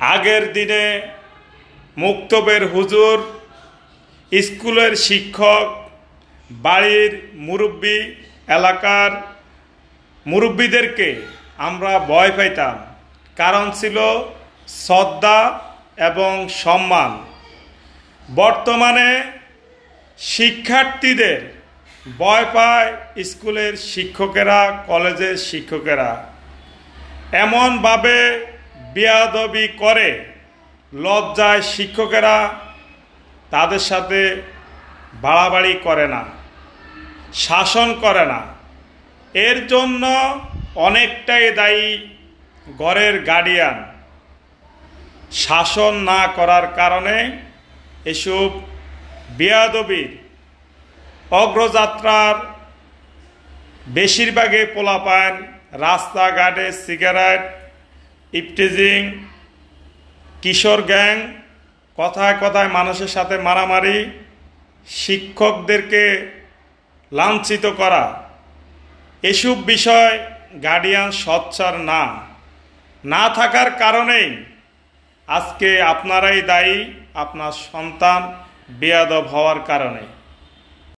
আগের দিনে মুক্তবের হুজুর, স্কুলের শিক্ষক, বাড়ির মুরব্বী, এলাকার মুরব্বীদেরকে আমরা ভয় পাইতাম। কারণ ছিল শ্রদ্ধা এবং সম্মান। বর্তমানে শিক্ষার্থীদের ভয় পায় স্কুলের শিক্ষকেরা, কলেজের শিক্ষকেরা। এমনভাবে বেয়াদবি করে লজ্জায় শিক্ষকেরা তাদের সাথে বাড়াবাড়ি করে না, শাসন করে না। এর জন্য অনেকটাই দায়ী ঘরের গার্ডিয়ান শাসন না করার কারণে এসব বেয়াদবির অগ্রযাত্রার বেশিরভাগে পোলাপান, রাস্তাঘাটে সিগারেট ইপটিজিং কিশোর গ্যাং, কথায় কথায় মানুষের সাথে মারামারি, শিক্ষকদেরকে লাঞ্ছিত করা, এসব বিষয় গার্ডিয়ান সচ্চার না। না থাকার কারণেই আজকে আপনারাই দায়ী, আপনার সন্তান বেয়াদব হওয়ার কারণে।